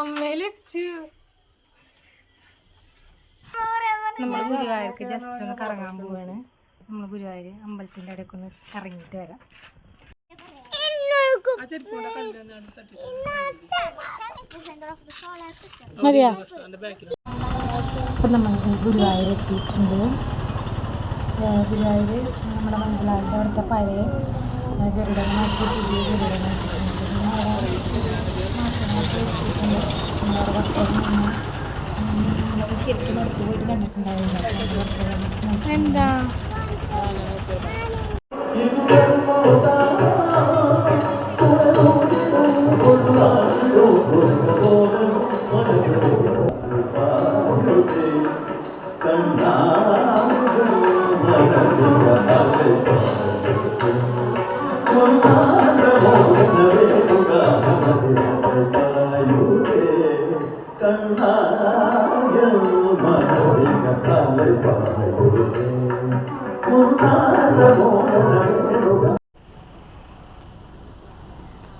അമ്മയിലെച്ചു നമ്മൾ ഗുരുവായൂർക്ക് ജസ്റ്റ് ഒന്ന് കറങ്ങാൻ പോവാണ്. നമ്മൾ ഗുരുവായൂർ അമ്പലത്തിന്റെ ഇടയ്ക്ക് ഒന്ന് കറങ്ങിയിട്ട് വരാം. മതിയാ? അപ്പം നമ്മൾ ഗുരുവായൂർ എത്തിയിട്ടുണ്ട്. ഗുരുവായൂർ നമ്മുടെ മഞ്ചലാറിന്റെ അവിടുത്തെ പഴയ ഏഹ് ഗരുഡനെ മാറ്റി പുതിയ ഗരുഡനെ വെച്ചിട്ടുണ്ട്. പിന്നെ അവിടെ നമ്മളവിടെ കുറച്ച് നേരം നിന്ന് നമ്മളത് ശരിക്കും അടുത്ത് പോയിട്ട് കണ്ടിട്ടുണ്ടാവില്ല. എന്താ?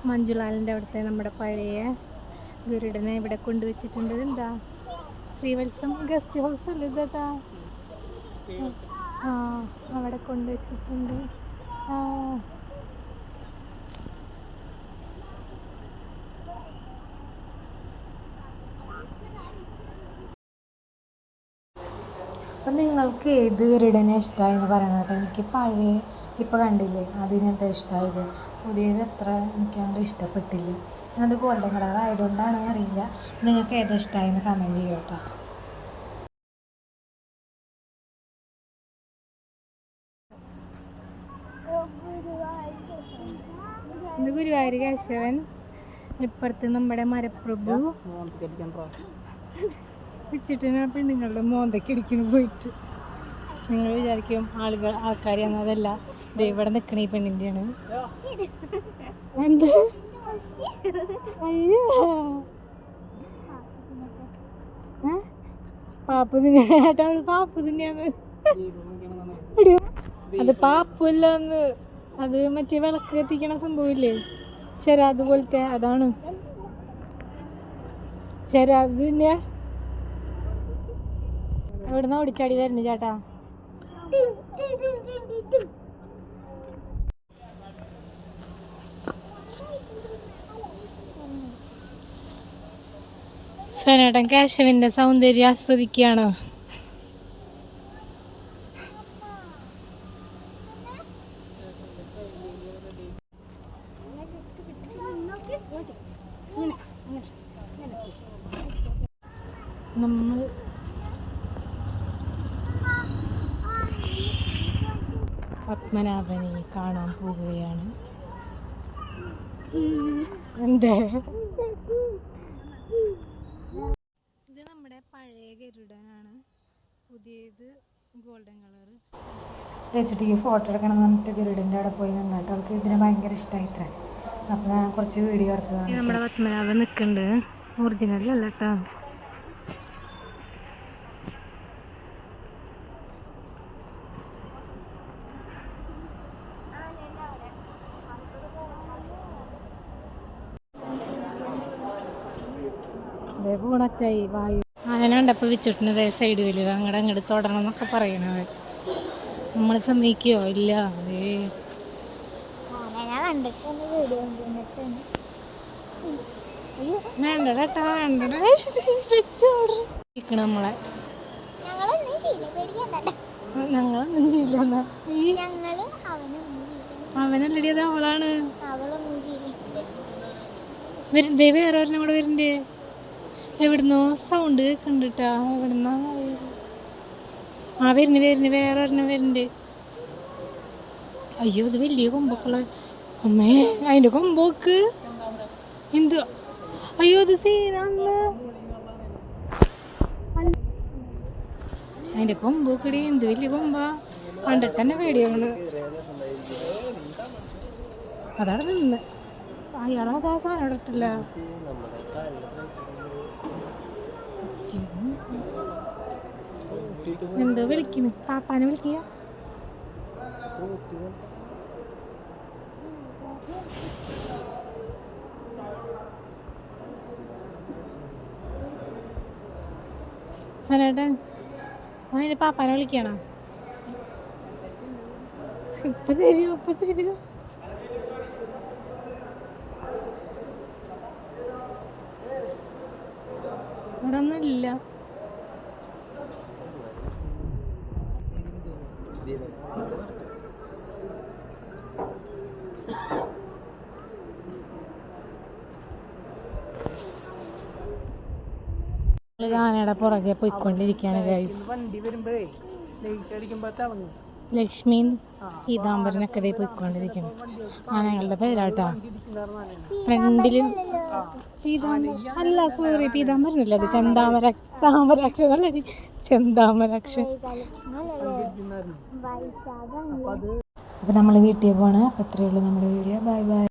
മഞ്ജുലാലിന്റെ അവിടുത്തെ നമ്മുടെ പഴയ ഗരുഡനെ ഇവിടെ കൊണ്ടുവച്ചിട്ടുണ്ട്. എന്താ ശ്രീവത്സം ഗസ്റ്റ് ഹൗസ് അല്ലേ ആ അവിടെ കൊണ്ടുവച്ചിട്ടുണ്ട്. ആ അപ്പം നിങ്ങൾക്ക് ഏത് ഗരുഡനെ ഇഷ്ടമായെന്ന് പറയണം കേട്ടോ. എനിക്ക് പഴയ ഇപ്പോൾ കണ്ടില്ലേ അതിനെന്താ ഇഷ്ടമായത് പുതിയത് അത്ര എനിക്ക് അങ്ങോട്ട് ഇഷ്ടപ്പെട്ടില്ല. അത് ഗോൾഡൻ കളർ ആയതുകൊണ്ടാണോ അറിയില്ല. നിങ്ങൾക്ക് ഏതാ ഇഷ്ടമായെന്ന് കമന്റ് ചെയ്യോ കേട്ടോ. ഇത് ഗുരുവായൂർ കേശവൻ. ഇപ്പുറത്ത് നമ്മുടെ മരപ്രഭു. വെച്ചിട്ട് പെണ്ണുങ്ങളുടെ മോന്തയ്ക്ക് അടിക്കുന്നു പോയിട്ട്. നിങ്ങൾ വിചാരിക്കും ആളുകൾ ആൾക്കാരെയാണ് അതല്ല. ഇവിടെ നിൽക്കണ ഈ പെണ്ണിന്റെയാണ്. എന്ത്? അയ്യോ? പാപ്പ് എടിയോ, അത് പാപ്പല്ലന്ന് അത് മറ്റേ വിളക്ക് കത്തിക്കണ സംഭവമില്ലേ? ചെരാത് പോലത്തെ അതാണ്. ചെരാത് പിന്നെ എവിടുന്ന ഓടിച്ചാടി വരുന്നു ചേട്ടാ? സനേട്ടൻ കേശവിന്റെ സൗന്ദര്യം ആസ്വദിക്കുകയാണോ. നമ്മൾ പത്മനാഭനെ കാണാൻ പോവുകയാണ്. എന്തേ? ഇത് നമ്മുടെ പഴയ ഗരുഡനാണ്. പുതിയത് ഗോൾഡൻ കളർ വെച്ചിട്ട് ഈ ഫോട്ടോ എടുക്കണം എന്ന് പറഞ്ഞിട്ട് ഗരുഡന്റെ അവിടെ പോയി നിന്നിട്ട് അവൾക്ക് ഇതിനെ ഭയങ്കര ഇഷ്ടമായി ഇത്ര. അപ്പോൾ ഞാൻ കുറച്ച് വീഡിയോ എടുത്തതാണ് നമ്മുടെ പത്മനാഭൻ നിൽക്കുന്നുണ്ട്. ഒറിജിനലല്ല കേട്ടോ. അതേ പൂണച്ചായി വായു ആന കണ്ടപ്പോൾ സൈഡ് വലിയ അങ്ങോട്ട് അങ്ങോട്ട് തുടരണം എന്നൊക്കെ പറയണത്. നമ്മൾ സമ്മതിക്കോ? ഇല്ല. അതേ വേണ്ടടാ. വേണ്ടടാ നമ്മളെ. ഞങ്ങളൊന്നും ചെയ്യില്ല എന്നാ. ഈ അവനല്ലടി അത് അവളാണ്. വേറെ ഒരെണ്ണം കൂടെ വരുന്നേ എവിടുന്നോ സൗണ്ട് കണ്ടിട്ടാ എവിടുന്നാ ആ വരുന്നു വരുന്നു വേറെ ഒരെണ്ണം വരുന്നുണ്ട്. അയ്യോ ഇത് വലിയ കൊമ്പൊക്കെയുള്ള അമ്മേ അതിന്റെ കൊമ്പോക്ക് എന്ത്? അയ്യോ ഇത് സീനാന്ന്. അതിന്റെ കൊമ്പോക്കടി എന്ത് വലിയ കൊമ്പാ. കണ്ടിട്ട് തന്നെ പേടിയാണ് അതാണ് നിന്ന്. അയാളെ അതാ സാധനം ഇടത്തില്ല. എന്താ വിളിക്കുന്നു. പാപ്പാനെ വിളിക്കുക. സനേട്ടൻ അതിന് പാപ്പാനെ വിളിക്കണോ? ഇപ്പൊ തരുമോ ഇപ്പൊ തരുമോ ഇവിടെ ഒന്നുമില്ല ആനയുടെ പുറകെ പോയിക്കൊണ്ടിരിക്കുകയാണ് വണ്ടി വരുമ്പോഴേ ലൈറ്റ് അടിക്കുമ്പോ ലക്ഷ്മി പീതാംബരനൊക്കെ ദേ പോയിക്കൊണ്ടിരിക്കുന്നു ആനകളുടെ പേരാട്ടാ പേരാട്ടോ ഫ്രണ്ടിലും അല്ല സോറി പീതാംബരനല്ല അത് ചെന്താമര താമരാക്ഷ അല്ലേ അപ്പൊ അപ്പോൾ നമ്മൾ വീട്ടിൽ പോകണം അപ്പോൾ ഇത്രയേ ഉള്ളൂ നമ്മുടെ വീഡിയോ ബൈ ബൈ